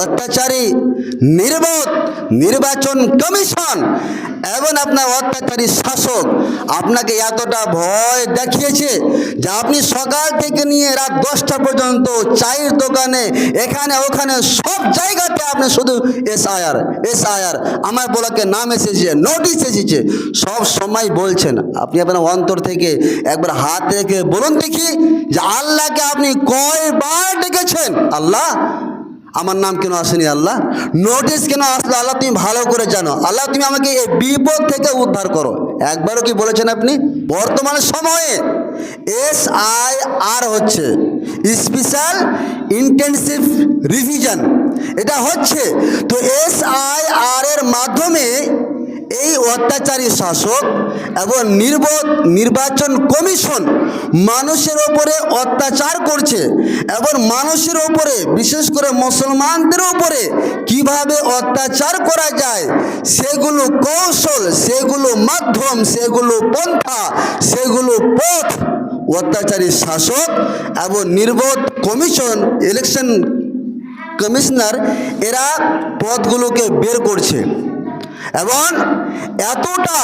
অত্যাচারী, নির্বোধ, নির্বাচন কমিশন এবং আপনার অত্যাচারী শাসক আপনাকে এতটা ভয় দেখিয়েছে যে আপনি সকাল থেকে নিয়ে রাত দশটা পর্যন্ত চায়ের দোকানে, এখানে, ওখানে, সব জায়গাতে আপনি শুধু এসআইআর এসআইআর। আমার বলাকে নাম এসেছে, নোটিশ এসেছে। সব সময় বলছেন, আপনি আপনার অন্তর থেকে একবার হাত রেখে বলুন দেখি যে আল্লাহকে আপনি কয়বার ডেকেছেন? আল্লাহ আমার নাম কেন আসেনি আল্লাহ? নোটিস কেন আসলো? আল্লাহ, তুমি ভালো করে জানো। আল্লাহ, তুমি আমাকে এই বিপদ থেকে উদ্ধার করো। একবারও কি বলেছেন আপনি? বর্তমান সময়ে এস আই আর হচ্ছে স্পেশাল ইন্টেনসিভ রিভিশন এটা হচ্ছে, তো এস আই আর এর মাধ্যমে এই অত্যাচারী শাসক এবং নির্বোধ নির্বাচন কমিশন মানুষের ওপরে অত্যাচার করছে এবং মানুষের ওপরে, বিশেষ করে মুসলমানদের ওপরে কীভাবে অত্যাচার করা যায়, সেগুলো কৌশল, সেগুলো মাধ্যম, সেগুলো পন্থা, সেগুলো পথ অত্যাচারী শাসক এবং নির্বোধ কমিশন, ইলেকশন কমিশনার এরা পথগুলোকে বের করছে। এবং এতটা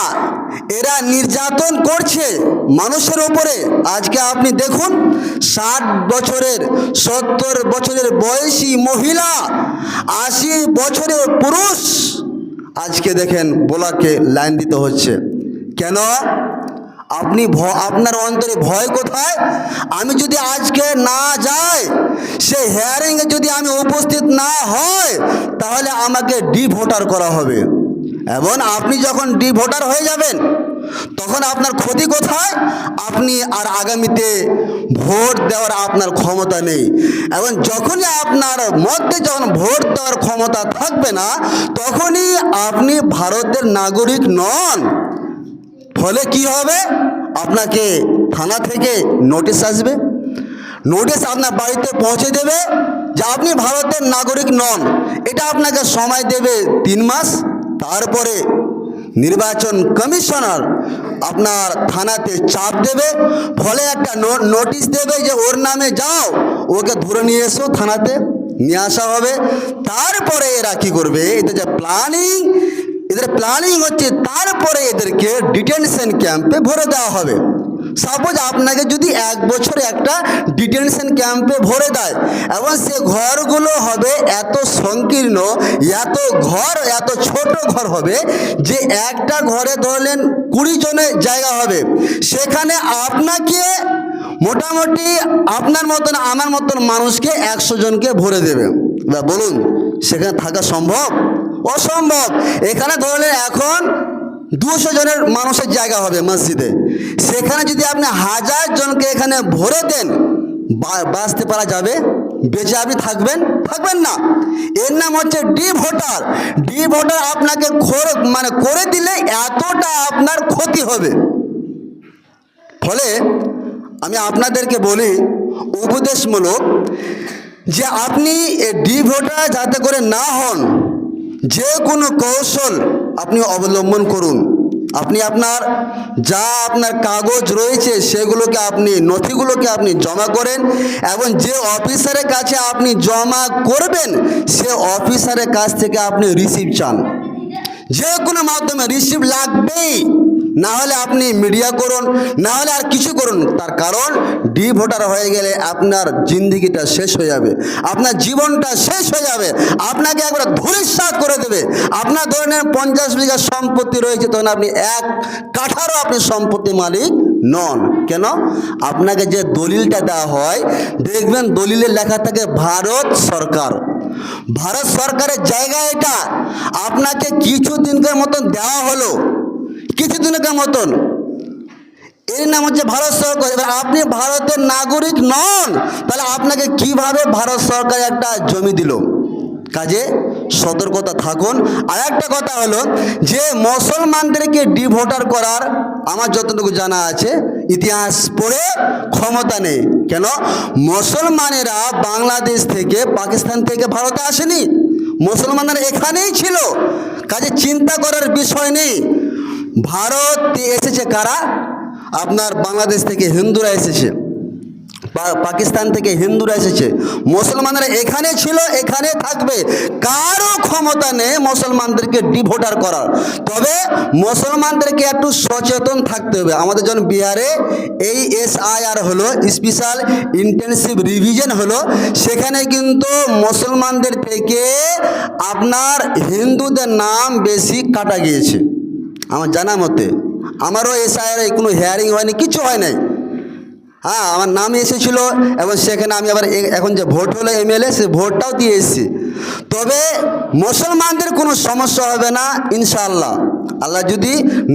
এরা নির্যাতন করছে মানুষের ওপরে। আজকে আপনি দেখুন, ষাট বছরের, সত্তর বছরের বয়সী মহিলা, আশি বছরের পুরুষ আজকে দেখেন বোলাকে লাইন দিতে হচ্ছে। কেন? আপনি আপনার অন্তরে ভয় কোথায়? আমি যদি আজকে না যাই, সেই হেয়ারিংয়ে যদি আমি উপস্থিত না হয়, তাহলে আমাকে ডি ভোটার করা হবে। এবং আপনি যখন ডি ভোটার হয়ে যাবেন, তখন আপনার ক্ষতি কোথায়? আপনি আর আগামীতে ভোট দেওয়ার আপনার ক্ষমতা নেই। এবং যখনই আপনার মধ্যে যখন ভোট দেওয়ার ক্ষমতা থাকবে না, তখনই আপনি ভারতের নাগরিক নন। ফলে কি হবে? আপনাকে থানা থেকে নোটিশ আসবে। নোটিশ আপনার বাড়িতে পৌঁছে দেবে যে আপনি ভারতের নাগরিক নন। এটা আপনাকে সময় দেবে তিন মাস। তারপরে নির্বাচন কমিশনার আপনার থানাতে চাপ দেবে, ফলে একটা নোটিশ দেবে যে ওর নামে যাও, ওকে ধরে নিয়ে এসো থানাতে, নিয়ে আসা হবে। তারপরে এরা কি করবে এটা যে প্ল্যানিং এদের প্ল্যানিং হচ্ছে তারপরে এদেরকে ডিটেনশন ক্যাম্পে ভরে দেওয়া হবে। সাপোজ আপনাকে যদি এক বছর একটা ডিটেনশন ক্যাম্পে ভরে দেয়, এবং সে ঘরগুলো হবে এত সংকীর্ণ, এত ঘর, এত ছোট ঘর হবে যে একটা ঘরে ধরলেন কুড়ি জনের জায়গা হবে। সেখানে আপনাকে মোটামুটি আপনার মতন, আমার মতন মানুষকে একশো জনকে ভরে দেবে। এবার বলুন, সেখানে থাকা সম্ভব? অসম্ভব। এখানে ধরলেন এখন দুশো জনের মানুষের জায়গা হবে মসজিদে। সেখানে যদি আপনি হাজার জনকে এখানে ভরে দেন বাঁচতে পারা যাবে, বেঁচে আপনি থাকবেন থাকবেন না। এর নাম হচ্ছে ডি ভোটার ডি ভোটার আপনাকে মানে করে দিলে এতটা আপনার ক্ষতি হবে। ফলে আমি আপনাদেরকে বলি, উপদেশমূলক, যে আপনি ডি ভোটার যাতে করে না হন, যে কোনো কৌশল আপনি অবলম্বন করুন। আপনি আপনার যা আপনার কাগজ রয়েছে সেগুলোকে আপনি, নথিগুলোকে আপনি জমা করেন এবং যে অফিসারের কাছে আপনি জমা করবেন, সে অফিসারের কাছ থেকে আপনি রিসিভ চান। যে কোনো মাধ্যমে রিসিভ লাগবেই। না হলে আপনি মিডিয়া করুন, না হলে আর কিছু করুন। তার কারণ ডি ভোটার হয়ে গেলে আপনার জিন্দিগিটা শেষ হয়ে যাবে। আপনার জীবনটা শেষ হয়ে যাবে। আপনাকে একবার ধূলিসাৎ করে দেবে। আপনার ধরনের পঞ্চাশ বিঘা সম্পত্তি রয়েছে, তখন আপনি এক কাঠারও আপনি সম্পত্তি মালিক নন। কেন? আপনাকে যে দলিলটা দেওয়া হয়, দেখবেন দলিলে লেখা থাকে, ভারত সরকার। ভারত সরকারের জায়গা এটা। আপনাকে কিছু দিনকার মতন দেওয়া হলো। কিছু দিনকার মতন। এর নাম হচ্ছে ভারত সরকার। এবার আপনি ভারতের নাগরিক নন, তাহলে আপনাকে কীভাবে ভারত সরকার একটা জমি দিল? কাজে সতর্কতা থাকুন। আর একটা কথা হলো যে, মুসলমানদেরকে ডিভোটার করার আমার যতটুকু জানা আছে, ইতিহাস পড়ে ক্ষমতা নেই। কেন? মুসলমানেরা বাংলাদেশ থেকে পাকিস্তান থেকে ভারতে আসেনি। মুসলমানরা এখানেই ছিল। কাজে চিন্তা করার বিষয় নেই। ভারত এসেছে কারা? আপনার বাংলাদেশ থেকে হিন্দুরা এসেছে পাকিস্তান থেকে হিন্দুরা এসেছে। মুসলমানরা এখানে ছিল, এখানে থাকবে। কারও ক্ষমতা নেই মুসলমানদেরকে ডিভোটার করার। তবে মুসলমানদেরকে একটু সচেতন থাকতে হবে। আমাদের যখন বিহারে এই এস আই আর হলো স্পেশাল ইন্টেনসিভ রিভিশন হলো, সেখানে কিন্তু মুসলমানদের থেকে আপনার হিন্দুদের নাম বেশি কাটা গিয়েছে। আমার জানা মতে, আমারও এস আই আর কোনো হেয়ারিং হয়নি, কিছু হয় নাই। হ্যাঁ আমার নাম এসেছিল এবং সেখানে আমি আবার এখন যে ভোট হলো এমএলএ সে ভোটটাও দিয়ে এসেছি। তবে মুসলমানদের কোনো সমস্যা হবে না, ইনশাআল্লাহ। আল্লাহ যদি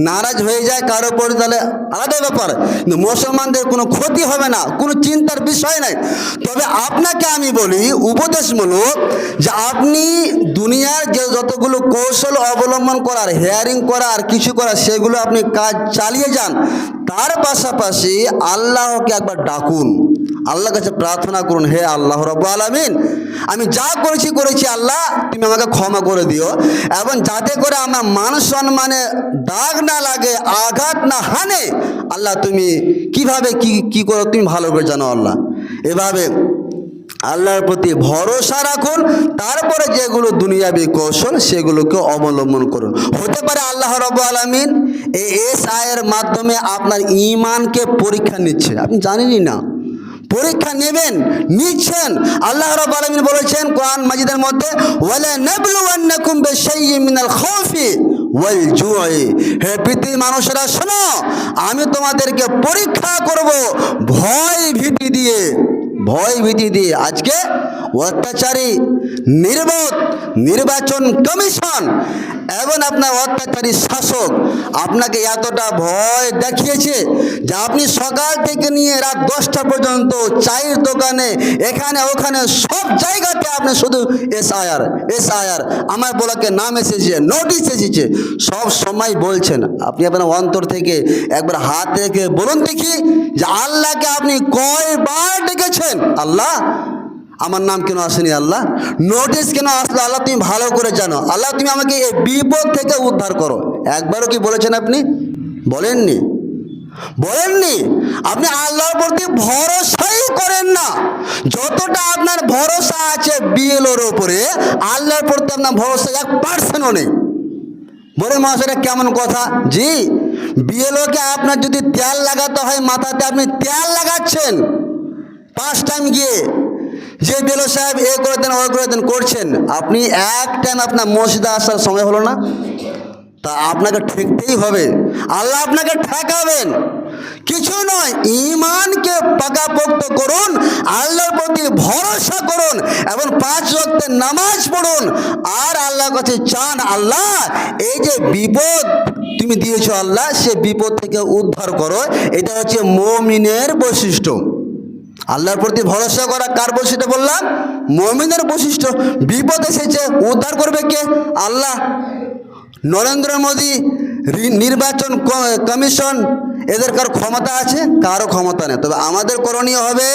নারাজ হয়ে যায় কারও উপর, তাহলে আলাদা ব্যাপার। কিন্তু মুসলমানদের কোনো ক্ষতি হবে না, কোনো চিন্তার বিষয় নাই। তবে আপনাকে আমি বলি, উপদেশমূলক, যে আপনি দুনিয়ার যে যতগুলো কৌশল অবলম্বন করার হেয়ারিং করার, কিছু করার, সেগুলো আপনি কাজ চালিয়ে যান, তার পাশাপাশি আল্লাহকে একবার ডাকুন। আল্লাহর কাছে প্রার্থনা করুন, হে আল্লাহ রব আলমিন, আমি যা করেছি করেছি আল্লাহ, তুমি আমাকে ক্ষমা করে দিও। এবং যাতে করে আমার মান সম্মানে দাগ না লাগে, আঘাত না হানে, আল্লাহ তুমি কীভাবে কি কি করো, তুমি ভালো করে জানো আল্লাহ। এভাবে আল্লাহর প্রতি ভরসা রাখুন, তারপরে যেগুলো দুনিয়াবি কৌশল, সেগুলোকে অবলম্বন করুন। হতে পারে আল্লাহ রব আলমিন, এই এস আয়ের মাধ্যমে আপনার ইমানকে পরীক্ষা নিচ্ছে। আপনি জানেনই না। পরীক্ষা নেবেন, নিচ্ছেন। আল্লাহ রব আলমিন বলেছেন কোরআন মাজিদের মধ্যে, ওয়ালা নাবলুওয়ান্নাকুম বিশাইয়্যিন মিনাল খাউফি ওয়াল জুই। হে পৃথিবীর মানুষেরা, শোনো, আমি তোমাদেরকে পরীক্ষা করব ভয় ভীতি দিয়ে, ভয় ভীতি দিয়ে। আজকে অত্যাচারী, নির্বোধ, নির্বাচন কমিশন এবং আপনার অত্যাচারী শাসক আপনাকে এতটা ভয় দেখিয়েছে যে আপনি সকাল থেকে নিয়ে রাত দশটা পর্যন্ত চায়ের দোকানে, এখানে, ওখানে, সব জায়গাতে আপনি শুধু এস আয়ার এস আমার বলাকে নাম এসেছে, নোটিশ এসেছে, সব সময় বলছেন। আপনি আপনার অন্তর থেকে একবার হাত রেখে বলুন দেখি যে আল্লাহকে আপনি কয়বার ডেকেছেন? আল্লাহ আমার নাম কেন আসেনি আল্লাহ? নোটিশ কেন আসলো? আল্লাহ, তুমি ভালো করে জানো। আল্লাহ, তুমি আমাকে এই বিপদ থেকে উদ্ধার করো। একবারও কি বলেছেন আপনি? বলেননি। বলেননি? আপনি আল্লাহর প্রতি ভরসাই করেন না। যতটা আপনার ভরসা আছে বিএলওর ওপরে আল্লাহর প্রতি আপনার ভরসা এক পার্সেন্টও নেই। বলে মহাশয়টা কেমন কথা? জি, বিএলওকে আপনার যদি তেল লাগাতে হয়, মাথাতে আপনি তেল লাগাচ্ছেন। পাঁচ টাইম গিয়ে। যে বেলো সাহেব এ করে দেন, ও করে দেন করছেন, আপনি এক টাইম আপনার মসজিদে আসার সময় হলো না? তা আপনাকে ঠেকতেই হবে। আল্লাহ আপনাকে ঠেকাবেন। কিছু নয় ইমানকে পাকাপোক্ত করুন, আল্লাহর প্রতি ভরসা করুন এবং পাঁচ রক্তের নামাজ পড়ুন। আর আল্লাহর কাছে চান, আল্লাহ, এই যে বিপদ তুমি দিয়েছ আল্লাহ, সে বিপদ থেকে উদ্ধার করো। এটা হচ্ছে মমিনের বৈশিষ্ট্য। আল্লাহর প্রতি ভরসা করা কার বৈশিষ্ট্য বললাম? মমিনের বৈশিষ্ট্য। বিপদ এসেছে, উদ্ধার করবে কে? আল্লাহ। নরেন্দ্র মোদী নির্বাচন কমিশন, এদের কার ক্ষমতা আছে? কারও ক্ষমতা নেই। তবে আমাদের করণীয় হবে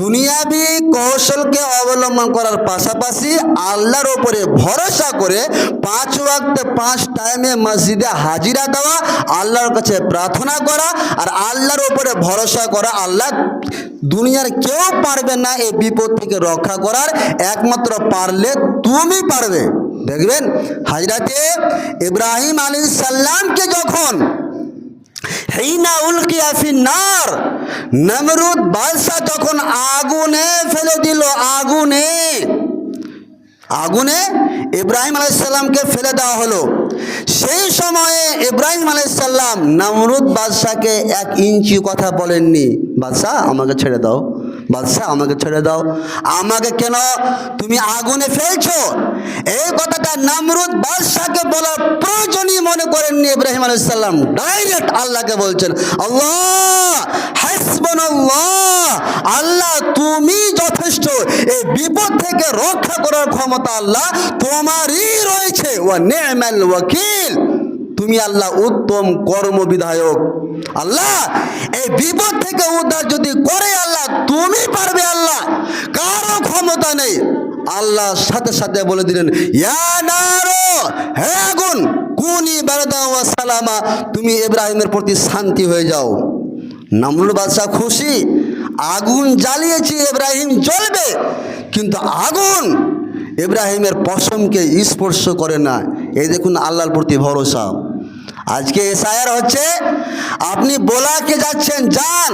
দুনিয়াবি কৌশলকে অবলম্বন করার পাশাপাশি আল্লাহর ওপরে ভরসা করে পাঁচ ওয়াক্তে পাঁচ টাইমে মসজিদে হাজিরা দেওয়া, আল্লাহর কাছে প্রার্থনা করা আর আল্লাহর ওপরে ভরসা করা। আল্লাহ দুনিয়ার কেউ পারবে না এই বিপদ থেকে রক্ষা করার। একমাত্র পারলে তুমি পারবে। দেখবেন হাজরাতে ইব্রাহিম আলী সাল্লামকে যখন হিনা উলকিয়া ফিন্নার, নমরুদ বাদশাহ যখন আগুনে ফেলে দিল, আগুনে আগুনে ইব্রাহিম আলাইসাল্লামকে ফেলে দেওয়া হলো। সেই সময়ে ইব্রাহিম আলাইসাল্লাম নমরুদ বাদশাহকে এক ইঞ্চি কথা বলেননি, বাদশাহ আমাকে ছেড়ে দাও। বাদশাহ, আমাকে ছেড়ে দাও। আমাকে কেন? তুমি আগুনে ফেলছো? এই কথাটা নমরুদ বাদশাহকে বলার প্রয়োজনই মনে করেননি ইব্রাহিম আলাইসাল্লাম ডাইরেক্ট আল্লাহকে বলছেন, আল্লাহ, হাসবুনাল্লাহ, আল্লাহ, তুমি যথেষ্ট। এই বিপদ থেকে রক্ষা করার ক্ষমতা আল্লাহ তোমারই রয়েছে। ও নেমাল ওয়াকিল। তুমি আল্লাহ উত্তম কর্মবিধায়ক আল্লাহ, এই বিপদ থেকে উদ্ধার যদি করে আল্লাহ, তুমি পারবে আল্লাহ। কারও ক্ষমতা নেই। আল্লাহ সাথে সাথে বলে দিলেন হে আগুন, কুনি বারদা সালামা, তুমি ইব্রাহিমের প্রতি শান্তি হয়ে যাও। নামরুল বাদশাহ খুশি, আগুন জ্বালিয়েছি, ইব্রাহিম জ্বলবে। কিন্তু আগুন ইব্রাহিমের পশমকে স্পর্শ করে না। এই দেখুন আল্লাহর প্রতি ভরসা। আজকে এসআইআর হচ্ছে আপনি বোলাকে যাচ্ছেন যান।